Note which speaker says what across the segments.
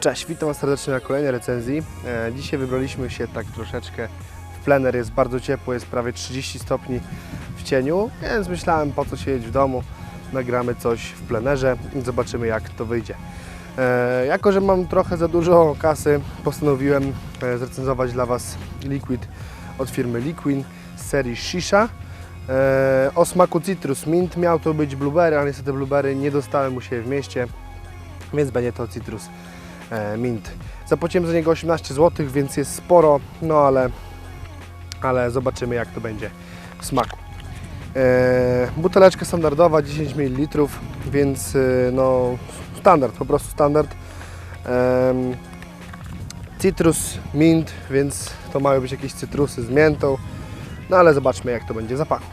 Speaker 1: Cześć, witam Was serdecznie na kolejnej recenzji. E, dzisiaj wybraliśmy się tak troszeczkę w plener, jest bardzo ciepło, jest prawie 30 stopni w cieniu, więc myślałem po co siedzieć w domu, nagramy coś w plenerze i zobaczymy jak to wyjdzie. E, jako, że mam trochę za dużo kasy, postanowiłem e, zrecenzować dla Was liquid od firmy Liquin z serii Shisha. O smaku Citrus Mint miał to być blueberry, ale niestety blueberry nie dostałem u siebie w mieście, więc będzie to Citrus Mint. Zapłaciłem za niego 18 zł, więc jest sporo, no ale, ale zobaczymy jak to będzie w smaku. E, buteleczka standardowa 10 ml, więc e, no standard, po prostu standard. Citrus Mint, więc to mają być jakieś cytrusy z miętą, no ale zobaczmy jak to będzie w zapachu.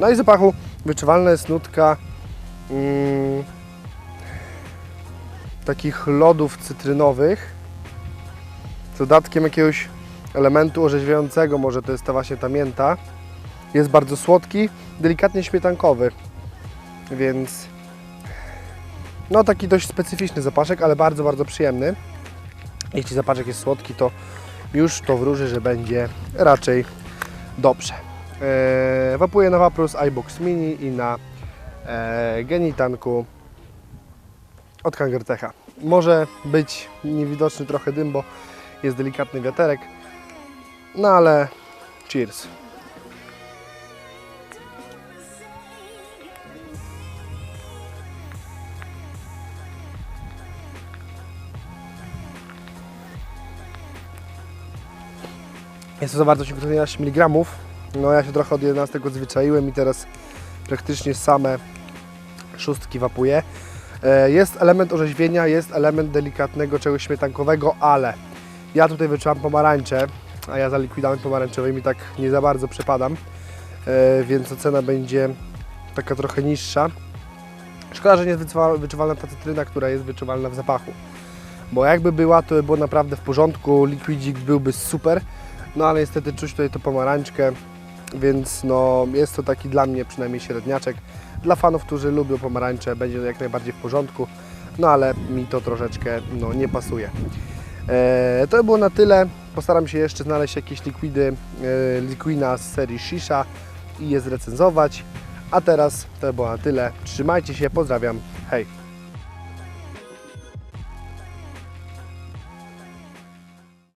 Speaker 1: No i w zapachu wyczuwalna jest nutka mm, takich lodów cytrynowych z dodatkiem jakiegoś elementu orzeźwiającego, może to jest ta właśnie ta mięta. Jest bardzo słodki, delikatnie śmietankowy, więc no taki dość specyficzny zapaszek, ale bardzo, bardzo przyjemny. Jeśli zapaszek jest słodki, to już to wróży, że będzie raczej dobrze. Eee, wapuję na Vaprus iBox Mini i na e, Genitanku od Kangertecha. Może być niewidoczny trochę dym, bo jest delikatny wiaterek, no ale cheers. Jest to zawartość tylko 11 mg. No ja się trochę od 11 odzwyczaiłem i teraz praktycznie same szóstki wapuję. E, Jest element orzeźwienia, jest element delikatnego czegoś śmietankowego, ale ja tutaj wyczułam pomarańcze, a ja za likwidami pomarańczowymi tak nie za bardzo przepadam, e, więc ocena będzie taka trochę niższa. Szkoda, że nie jest wyczuwa- wyczuwalna ta cytryna, która jest wyczuwalna w zapachu. Bo jakby była, to by było naprawdę w porządku, likwidzik byłby super, no ale niestety czuć tutaj to pomarańczkę, więc no jest to taki dla mnie przynajmniej średniaczek. Dla fanów, którzy lubią pomarańcze, będzie to jak najbardziej w porządku, no ale mi to troszeczkę no, nie pasuje. E, to by było na tyle. Postaram się jeszcze znaleźć jakieś likwidy e, Liquina z serii Shisha i je zrecenzować. A teraz to by było na tyle. Trzymajcie się, pozdrawiam, hej!